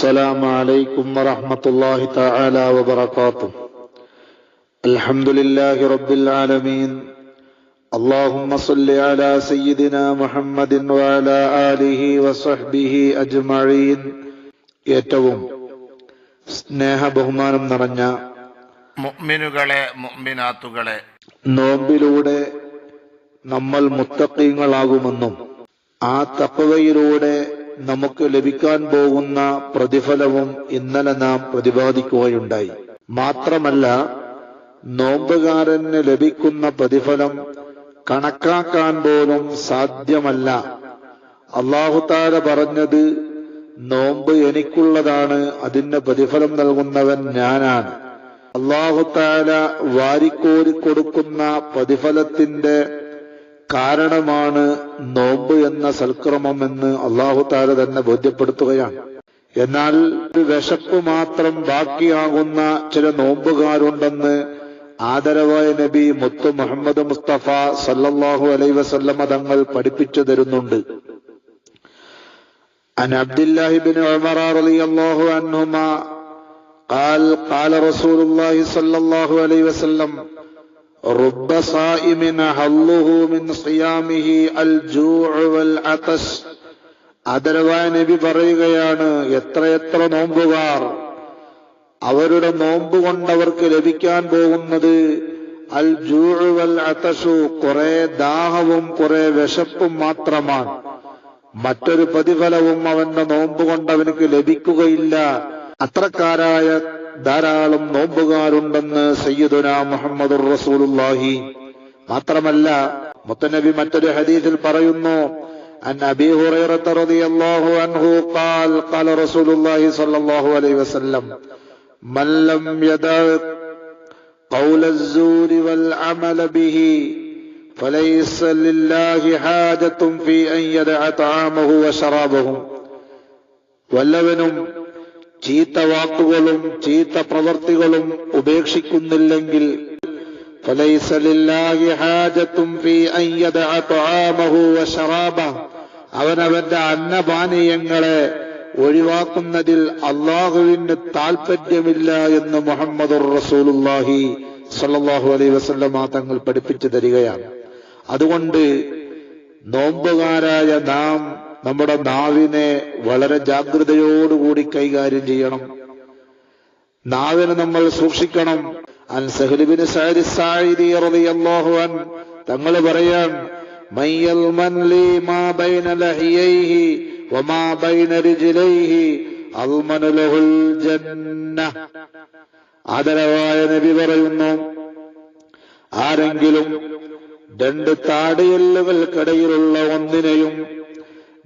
السلام عليكم ورحمة الله تعالى وبركاته الحمد لله رب العالمين اللهم صل على سيدنا محمد وعلى آله وصحبه أجمعين ഏറ്റവും സ്നേഹ ബഹുമാനം നിറഞ്ഞ മുഅ്മിനുകളെ മുഅ്മിനാത്തുകളെ നോമ്പിലൂടെ നമ്മൾ മുത്തക്കീങ്ങളാകുമെന്നും ആ തക്കവയിലൂടെ നമുക്ക് ലഭിക്കാൻ പോകുന്ന പ്രതിഫലവും ഇന്നലെ നാം പ്രതിപാദിക്കുകയുണ്ടായി. മാത്രമല്ല നോമ്പുകാരന് ലഭിക്കുന്ന പ്രതിഫലം കണക്കാക്കാൻ പോലും സാധ്യമല്ല. അള്ളാഹുത്താര പറഞ്ഞത് നോമ്പ് എനിക്കുള്ളതാണ് അതിന് പ്രതിഫലം നൽകുന്നവൻ ഞാനാണ്. അള്ളാഹുത്താല വാരിക്കോരി കൊടുക്കുന്ന പ്രതിഫലത്തിന്റെ കാരണമാണ് നോമ്പ് എന്ന സൽക്രമം എന്ന് അള്ളാഹു താല തന്നെ ബോധ്യപ്പെടുത്തുകയാണ് എന്നാൽ ഒരു വിശപ്പ് മാത്രം ബാക്കിയാകുന്ന ചില നോമ്പുകാരുണ്ടെന്ന് ആദരവായ നബി മുത്തു മുഹമ്മദ് മുസ്തഫ സല്ലല്ലാഹു അലൈ വസല്ലമ തങ്ങൾ പഠിപ്പിച്ചു തരുന്നുണ്ട് عن عبد الله بن عمر رضي الله عنهما قال قال رسول الله صلى الله عليه وسلم رب صائم حظه من صيامه الجوع والعطش ആദരവായ നബി പറയുകയാണ് എത്രയെത്ര നോമ്പുകാർ അവരുടെ നോമ്പ് കൊണ്ടവർക്ക് ലഭിക്കാൻ പോകുന്നത് അൽ ജൂവൽ അതഷു കുറെ ദാഹവും കുറെ വിശപ്പും മാത്രമാണ് മറ്റൊരു പ്രതിഫലവും അവന്റെ നോമ്പ് കൊണ്ട് അവനക്ക് ലഭിക്കുകയില്ല അത്രക്കാരായ ധാരാളം നോമ്പുകാരുണ്ടെന്ന് സയ്യിദുന മുഹമ്മദ് റസൂലുള്ളാഹി മാത്രമല്ല മുത്തനബി മറ്റൊരു ഹദീസിൽ പറയുന്നു عن أبي هريرة رضي الله عنه قال قال رسول الله صلى الله عليه وسلم من لم يدع قول الزور والعمل به فليس لله حاجة في أن يدع طعامه وشرابه വല്ലവനും ചീത്ത വാക്കുകളും ചീത്ത പ്രവൃത്തികളും ഉപേക്ഷിക്കുന്നില്ലെങ്കിൽ അവനവന്റെ അന്നപാനീയങ്ങളെ ഒഴിവാക്കുന്നതിൽ അള്ളാഹുവിന് താൽപ്പര്യമില്ല എന്ന് മുഹമ്മദ് റസൂലുല്ലാഹി സല്ലാഹു അലൈ വസല്ലമ തങ്ങൾ പഠിപ്പിച്ചു തരികയാണ്. അതുകൊണ്ട് നോമ്പുകാരായ നാം നമ്മുടെ നാവിനെ വളരെ ജാഗ്രതയോടുകൂടി കൈകാര്യം ചെയ്യണം. നാവിനെ നമ്മൾ സൂക്ഷിക്കണം. അൻ തങ്ങൾ പറയാൻ മയ്യൽ മാ ബൈന വമാ ബൈന ആദരവായ നബി പറയുന്നു ആരെങ്കിലും രണ്ട് താടിയല്ലുകൾക്കിടയിലുള്ള ഒന്നിനെയും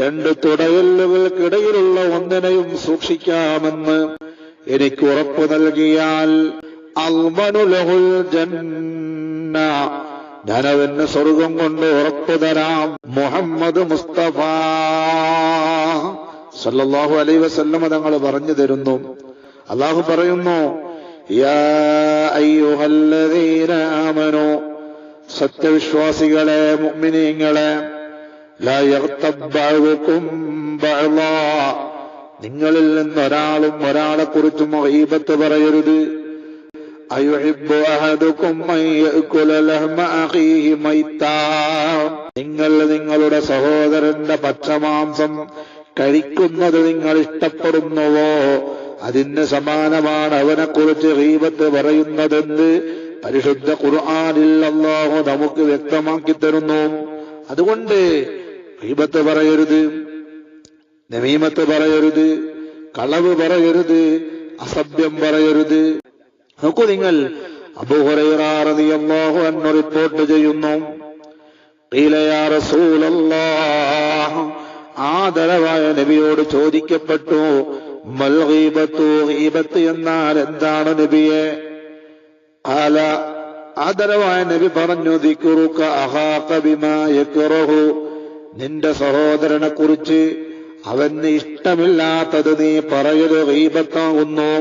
രണ്ട് തുടയല്ലുകൾക്കിടയിലുള്ള ഒന്നിനെയും സൂക്ഷിക്കാമെന്ന് എനിക്ക് ഉറപ്പു നൽകിയാൽ അൽമനുലഹുൽ ജന്ന. ഞാനവന് സ്വർഗം കൊണ്ട് ഉറപ്പു തരാം മുഹമ്മദ് മുസ്തഫ. സല്ലാഹു അലൈ വസല്ലമ തങ്ങൾ പറഞ്ഞു തരുന്നു. അള്ളാഹു പറയുന്നു സത്യവിശ്വാസികളെ മുഅ്മിനീങ്ങളെ നിങ്ങളിൽ നിന്ന് ഒരാളും കുറിച്ചും ഈപത്ത് പറയരുത് നിങ്ങൾ നിങ്ങളുടെ സഹോദരന്റെ പച്ചമാംസം കഴിക്കുന്നത് നിങ്ങൾ ഇഷ്ടപ്പെടുന്നുവോ? അതിന് സമാനമാണ് അവനെ കുറിച്ച് ഗീബത്ത് പറയുന്നതെന്ന് പരിശുദ്ധ ഖുർആനിൽ നമുക്ക് വ്യക്തമാക്കി തരുന്നു. അതുകൊണ്ട് ഗീബത്ത് പറയരുത് നമീമത്ത് പറയരുത് കളവ് പറയരുത് അസഭ്യം പറയരുത്. നോക്കൂ നിങ്ങൾ അബുഹുറൈറാറിയാഹു എന്ന് റിപ്പോർട്ട് ചെയ്യുന്നു. ആദരവായ നബിയോട് ചോദിക്കപ്പെട്ടു എന്നാൽ എന്താണ് നബിയെ? ആല ആദരവായ നബി പറഞ്ഞു ദിക്കുറുക്ക അഹാഖ ബിമാ യക്റഹു നിന്റെ സഹോദരനെ കുറിച്ച് അവന് ഇഷ്ടമില്ലാത്തത് നീ പറയത് ഗീബത്താകുന്നു.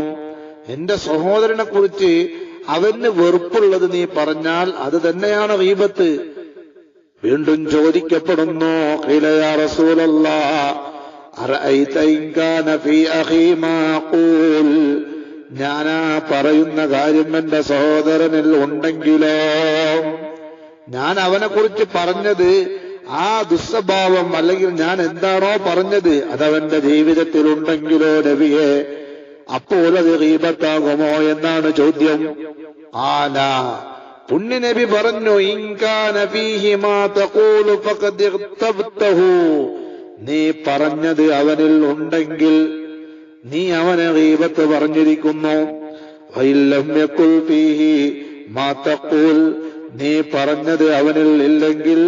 എന്റെ സഹോദരനെ കുറിച്ച് അവന് വെറുപ്പുള്ളത് നീ പറഞ്ഞാൽ അത് തന്നെയാണ് ഗീബത്ത്. വീണ്ടും ചോദിക്കപ്പെടുന്നു ഞാനാ പറയുന്ന കാര്യം എന്റെ സഹോദരനിൽ ഉണ്ടെങ്കിലോ? ഞാൻ അവനെ കുറിച്ച് പറഞ്ഞത് ആ ദുസ്വഭാവം അല്ലെങ്കിൽ ഞാൻ എന്താണോ പറഞ്ഞത് അതവന്റെ ജീവിതത്തിൽ ഉണ്ടെങ്കിലോ നബിയെ അത് ഗീബത്താകുമോ എന്നാണ് ചോദ്യം. ആല പുണ്യ നബി പറഞ്ഞു നീ പറഞ്ഞത് അവനിൽ ഉണ്ടെങ്കിൽ നീ അവനെ റീബത്ത് പറഞ്ഞിരിക്കുന്നു. നീ പറഞ്ഞത് അവനിൽ ഇല്ലെങ്കിൽ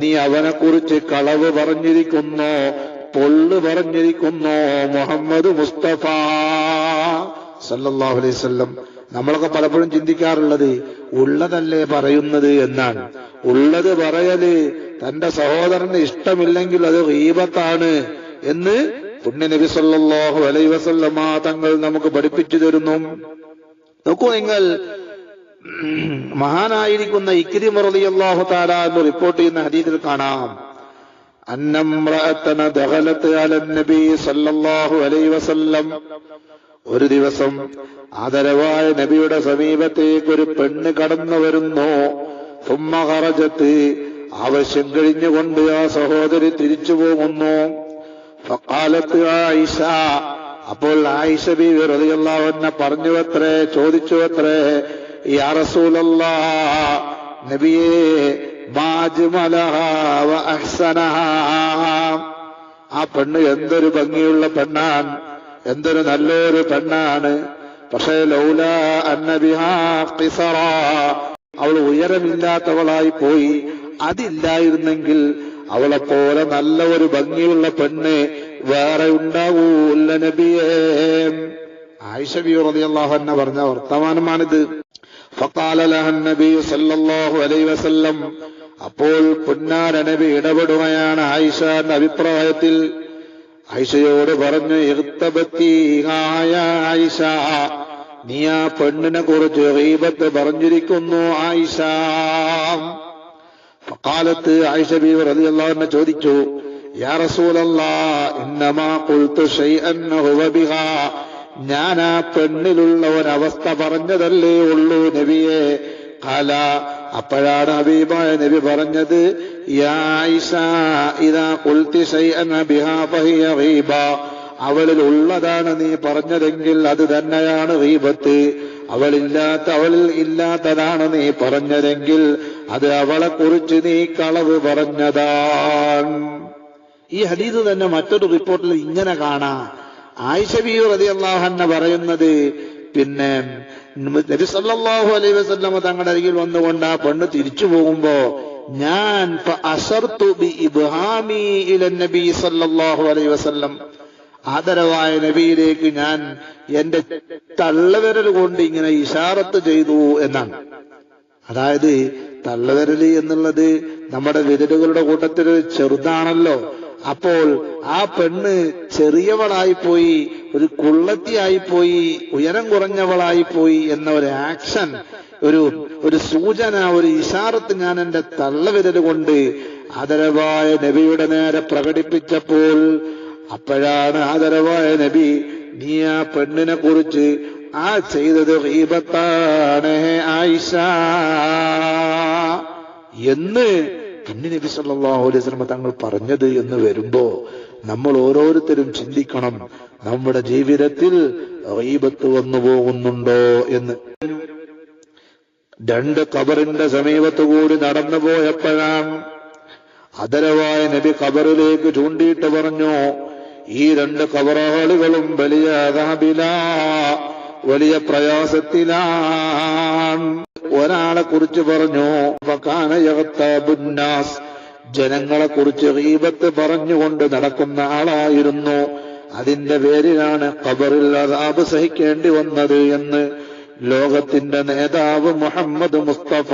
നീ അവനെ കുറിച്ച് കളവ് പറഞ്ഞിരിക്കുന്നു പൊള്ളു പറഞ്ഞിരിക്കുന്നു മുഹമ്മദ് മുസ്തഫ. സല്ലാഹു അലൈഹി വസല്ലം നമ്മളൊക്കെ പലപ്പോഴും ചിന്തിക്കാറുള്ളത് ഉള്ളതല്ലേ പറയുന്നത് എന്നാണ്. ഉള്ളത് പറയൽ തന്റെ സഹോദരന് ഇഷ്ടമില്ലെങ്കിൽ അത് ഈപത്താണ് എന്ന് പുണ്യ നബി സല്ലാഹു അലൈഹി വസല്ലമ തങ്ങൾ നമുക്ക് പഠിപ്പിച്ചു തരുന്നു. നോക്കൂ നിങ്ങൾ മഹാനായിരിക്കുന്ന ഇക്കിരി റളിയല്ലാഹു തആല എന്ന് റിപ്പോർട്ട് ചെയ്യുന്ന ഹരീതിൽ കാണാം. ഒരു ദിവസം ആദരവായ നബിയുടെ സമീപത്തേക്ക് ഒരു പെണ്ണ് കടന്നു വരുന്നു. സുമ്മഹറജത്ത് ആവശ്യം കഴിഞ്ഞുകൊണ്ട് ആ സഹോദരി തിരിച്ചു പോകുന്നു. ഫഖാലത്ത് ആയിഷ. അപ്പോൾ ആയിഷ ബി അൻഹ പറഞ്ഞു അത്രേ ചോദിച്ചു റസൂലല്ലാ ആ പെണ്ണ് എന്തൊരു ഭംഗിയുള്ള പെണ്ണാണ് എന്തൊരു നല്ലൊരു പെണ്ണാണ്. പക്ഷേ ലൗല അന്നബിഹാ ഖിസറ അവൾ ഉയരമില്ലാത്തവളായി പോയി. അതില്ലായിരുന്നെങ്കിൽ അവളെ പോലെ നല്ല ഒരു ഭംഗിയുള്ള പെണ്ണ് വേറെ ഉണ്ടാവൂല്ല നബിയേ. ആയിഷ ബി എന്നെ പറഞ്ഞ വർത്തമാനമാണിത്. നബി സല്ലല്ലാഹു അലൈഹി വസല്ലം അപ്പോൾ പുന്നാര നബി ഇടപെടുകയാണ് എന്ന അഭിപ്രായത്തിൽ. ആയിഷയോട് പറഞ്ഞു ആയിഷ നീ ആ പെണ്ണിനെ കുറിച്ച് ഗീബത്ത് പറഞ്ഞിരിക്കുന്നു ആയിഷ. കാലത്ത് ആയിഷ ബി അൻഹ ചോദിച്ചു യാ റസൂലല്ലാ ഇന്നമാ ഖുൽതു ഷൈഅൻ ഹുവ ബിഹാ ഞാൻ ആ പെണ്ണിലുള്ള ഒരവസ്ഥ പറഞ്ഞതല്ലേ ഉള്ളൂ നബിയെ. കല അപ്പോഴാണ് ഹബീബായ നബി പറഞ്ഞത് അവളിൽ ഉള്ളതാണ് നീ പറഞ്ഞതെങ്കിൽ അത് തന്നെയാണ് ഗീബത്ത്. അവളില്ലാത്ത അവളിൽ ഇല്ലാത്തതാണ് നീ പറഞ്ഞതെങ്കിൽ അത് അവളെ കുറിച്ച് നീ കളവ് പറഞ്ഞതാണ്. ഈ ഹദീസ് തന്നെ മറ്റൊരു റിപ്പോർട്ടിൽ ഇങ്ങനെ കാണാം. ആയിഷ റതി റളിയല്ലാഹു പറയുന്നത് പിന്നെ നബി സല്ലല്ലാഹു അലൈഹി വസല്ലമ തങ്ങളുടെ അരികിൽ വന്നുകൊണ്ട് ആ പെണ്ണ് തിരിച്ചു പോകുമ്പോ ഞാൻ നബി സല്ലല്ലാഹു അലൈഹി വസല്ലം. ആദരവായ നബിയിലേക്ക് ഞാൻ എന്റെ തള്ളവിരൽ കൊണ്ട് ഇങ്ങനെ ഇഷാറത്ത് ചെയ്തു എന്നാണ്. അതായത് തള്ളവിരൽ എന്നുള്ളത് നമ്മുടെ വിരലുകളുടെ കൂട്ടത്തിൽ ചെറുതാണല്ലോ. അപ്പോൾ ആ പെണ്ണ് ചെറിയവളായി പോയി ഒരു കുള്ളത്തിയായി പോയി ഉയരം കുറഞ്ഞവളായി പോയി എന്ന ഒരു ആക്ഷൻ ഒരു ഒരു സൂചന ഒരു ഇഷാറത്ത് ഞാൻ എന്റെ തള്ളവിരൽ കൊണ്ട് ആദരവായ നബിയുടെ നേരെ പ്രകടിപ്പിച്ചപ്പോൾ അപ്പോഴാണ് ആദരവായ നബി നീ ആ പെണ്ണിനെ കുറിച്ച് ആ ചെയ്തത് ഹീബത്താണ് ആയിഷ എന്ന് പിന്നെ നബി സല്ലാഹു അലൈഹി സ്വലമ തങ്ങൾ പറഞ്ഞത് എന്ന് വരുമ്പോ നമ്മൾ ഓരോരുത്തരും ചിന്തിക്കണം നമ്മുടെ ജീവിതത്തിൽ റീബത്ത് വന്നു പോകുന്നുണ്ടോ എന്ന്. രണ്ട് കബറിന്റെ സമീപത്ത് കൂടി നടന്നു പോയപ്പോഴാണ് അതരവായ നബി കബറിലേക്ക് ചൂണ്ടിയിട്ട് പറഞ്ഞു ഈ രണ്ട് കബറാളുകളും വലിയ വലിയ പ്രയാസത്തിലാണ്. ഒരാളെ കുറിച്ച് പറഞ്ഞു ഫകാനയഗത്താബുന്നാസ് ജനങ്ങളെ കുറിച്ച് ഹീബത്ത് പറഞ്ഞുകൊണ്ട് നടക്കുന്ന ആളായിരുന്നു. അതിന്റെ പേരിലാണ് ഖബറിൽ അതാബ് സഹിക്കേണ്ടി വന്നത് എന്ന് ലോകത്തിന്റെ നേതാവ് മുഹമ്മദ് മുസ്തഫ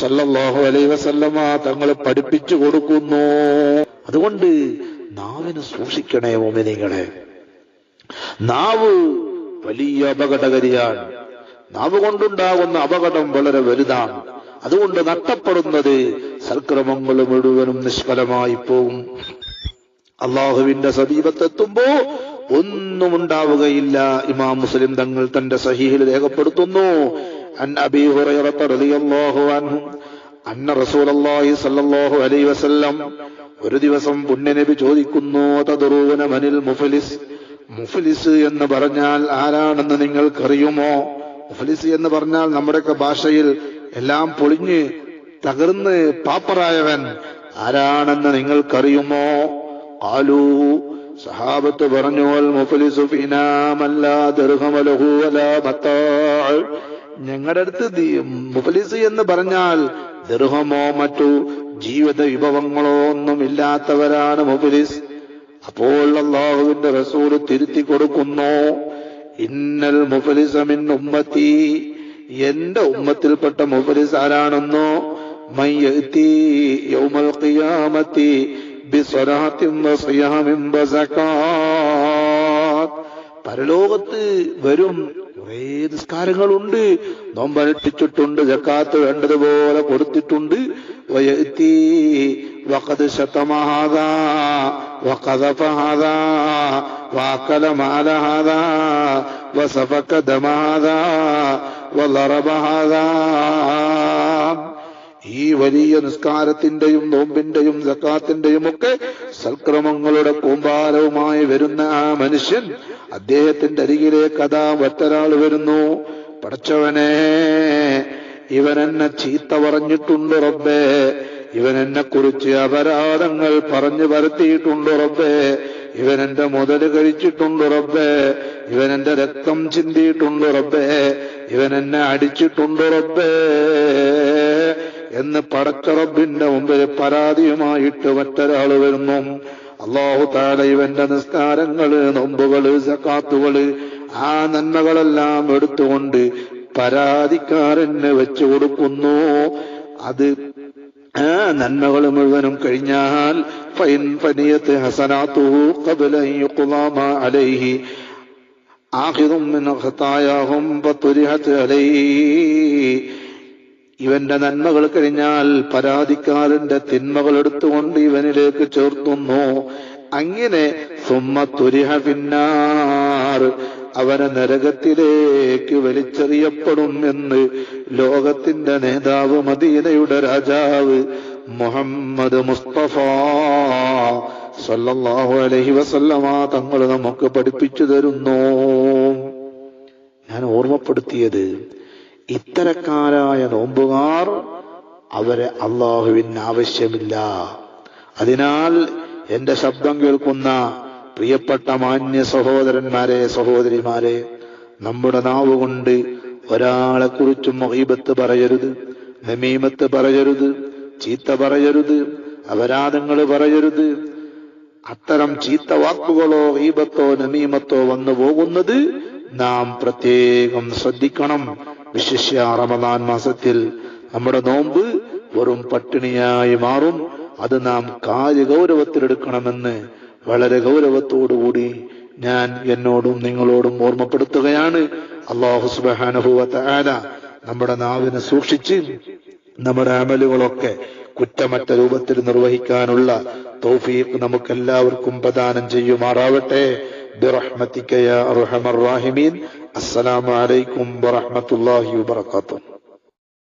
സല്ലല്ലാഹു അലൈ വസല്ലമ തങ്ങൾ പഠിപ്പിച്ചു കൊടുക്കുന്നു. അതുകൊണ്ട് നാവിന് സൂക്ഷിക്കണേ ഓമിനികളെ നാവ് വലിയ അപകടകരിയാണ്. നാവ് കൊണ്ടുണ്ടാകുന്ന അപകടം വളരെ വലുതാണ്. അതുകൊണ്ട് നഷ്ടപ്പെടുന്നത് സൽക്രമങ്ങൾ മുഴുവനും നിഷ്ഫലമായി പോവും അള്ളാഹുവിന്റെ സമീപത്തെത്തുമ്പോ ഒന്നും ഉണ്ടാവുകയില്ല ഇമാം മുസ്ലിം തങ്ങൾ തന്റെ സഹീഹിൽ രേഖപ്പെടുത്തുന്നു. അൻ അൻഹു അന്ന റസൂലല്ലാഹി സല്ലല്ലാഹു അലൈഹി വസല്ലം ഒരു ദിവസം പുണ്യനബി ചോദിക്കുന്നു മനിൽ മുഫലിസ്? മുഫലിസ് എന്ന് പറഞ്ഞാൽ ആരാണെന്ന് നിങ്ങൾക്കറിയുമോ? മുഫലിസ് എന്ന് പറഞ്ഞാൽ നമ്മുടെയൊക്കെ ഭാഷയിൽ എല്ലാം പൊളിഞ്ഞ് തകർന്ന് പാപ്പറായവൻ ആരാണെന്ന് നിങ്ങൾക്കറിയുമോ? ആലു സഹാബത്ത് പറഞ്ഞു ഞങ്ങളുടെ അടുത്ത് മുഫലിസ് എന്ന് പറഞ്ഞാൽ ദർഹമോ മറ്റു ജീവിത വിഭവങ്ങളോ ഒന്നും ഇല്ലാത്തവരാണ് മുഫലിസ്. അപ്പോൾ അള്ളാഹുവിന്റെ റസൂൽ തിരുത്തി കൊടുക്കുന്നു. ഇന്നൽ മുഫലിസമിൻ ഉമ്മത്തി. എന്റെ ഉമ്മത്തിൽപ്പെട്ട മുഫലിസ് ആരാണെന്നോ? യൗമൽ ഖിയാമത്തി പരലോകത്ത് വരും കുറേ നിസ്കാരങ്ങളുണ്ട്. നോമ്പനുഷ്ഠിച്ചിട്ടുണ്ട് ജക്കാത്ത് വേണ്ടതുപോലെ കൊടുത്തിട്ടുണ്ട്. വയത്തി വഖദ് ശതമഹാദാ وقذف هذا واكل مال هذا وسفك دم هذا وضرب هذا ഈ വലിയ നിസ്കാരത്തിന്റെയും നോമ്പിന്റെയും സക്കാത്തിന്റെയും ഒക്കെ സൽക്രമങ്ങളുടെ കൂമ്പാരവുമായി വരുന്ന ആ മനുഷ്യൻ അദ്ദേഹത്തിന്റെ അരികിലേക്ക് അതാ മറ്റൊരാൾ വരുന്നു പടച്ചവനെ ഇവൻ എന്നെ ചീത്ത പറഞ്ഞിട്ടുണ്ട് റബ്ബേ ഇവൻ എന്നെ കുറിച്ച് അപരാധങ്ങൾ പറഞ്ഞു വരുത്തിയിട്ടുണ്ടുറപ്പേ ഇവൻ എന്റെ മുതൽ കഴിച്ചിട്ടുണ്ടുറപ്പേ ഇവൻ എന്റെ രക്തം ചിന്തിയിട്ടുണ്ടുറപ്പേ ഇവൻ എന്നെ അടിച്ചിട്ടുണ്ടുറപ്പേ എന്ന് പടച്ചറബിന്റെ മുമ്പിൽ പരാതിയുമായിട്ട് മറ്റൊരാൾ വരുന്നു. അള്ളാഹു താല ഇവന്റെ നിസ്കാരങ്ങൾ നൊമ്പുകൾ സക്കാത്തുകൾ ആ നന്മകളെല്ലാം എടുത്തുകൊണ്ട് പരാതിക്കാരന് വെച്ചു കൊടുക്കുന്നു. അത് ആ നന്മകൾ മുഴുവനും കഴിഞ്ഞാൽ ഫൈൻ ഖബല അലൈഹി മിൻ അലൈഹി. ഇവന്റെ നന്മകൾ കഴിഞ്ഞാൽ പരാതിക്കാരന്റെ തിന്മകൾ എടുത്തുകൊണ്ട് ഇവനിലേക്ക് ചേർത്തുന്നു. അങ്ങനെ സുമ്മ തുരിഹ പിന്നാർ അവനെ നരകത്തിലേക്ക് വലിച്ചെറിയപ്പെടും എന്ന് ലോകത്തിന്റെ നേതാവ് മദീനയുടെ രാജാവ് മുഹമ്മദ് മുസ്തഫ സല്ലല്ലാഹു അലഹി വസല്ലമ തങ്ങൾ നമുക്ക് പഠിപ്പിച്ചു തരുന്നു. ഞാൻ ഓർമ്മപ്പെടുത്തിയത് ഇത്തരക്കാരായ നോമ്പുകാർ അവരെ അള്ളാഹുവിന് ആവശ്യമില്ല. അതിനാൽ എന്റെ ശബ്ദം കേൾക്കുന്ന പ്രിയപ്പെട്ട മാന്യ സഹോദരന്മാരെ സഹോദരിമാരെ നമ്മുടെ നാവ് കൊണ്ട് ഒരാളെ കുറിച്ചും മഹീബത്ത് പറയരുത് നമീമത്ത് പറയരുത് ചീത്ത പറയരുത് അപരാധങ്ങൾ പറയരുത്. അത്തരം ചീത്ത വാക്കുകളോ ഹീബത്തോ നമീമത്തോ വന്നു പോകുന്നത് നാം പ്രത്യേകം ശ്രദ്ധിക്കണം. വിശിഷ്യ റമദാൻ മാസത്തിൽ നമ്മുടെ നോമ്പ് വെറും പട്ടിണിയായി മാറും. അത് നാം കാര്യഗൗരവത്തിലെടുക്കണമെന്ന് വളരെ ഗൗരവത്തോടുകൂടി ഞാൻ എന്നോടും നിങ്ങളോടും ഓർമ്മപ്പെടുത്തുകയാണ് അള്ളാഹു സുബാനുഭവത്തെ ആല നമ്മുടെ നാവിനെ സൂക്ഷിച്ച് നമ്മുടെ അമലുകളൊക്കെ കുറ്റമറ്റ രൂപത്തിൽ നിർവഹിക്കാനുള്ള തൗഫീഖ് നമുക്കെല്ലാവർക്കും പ്രദാനം ചെയ്യുമാറാവട്ടെ برحمتك يا ارحم الراحمين السلام عليكم ورحمه الله وبركاته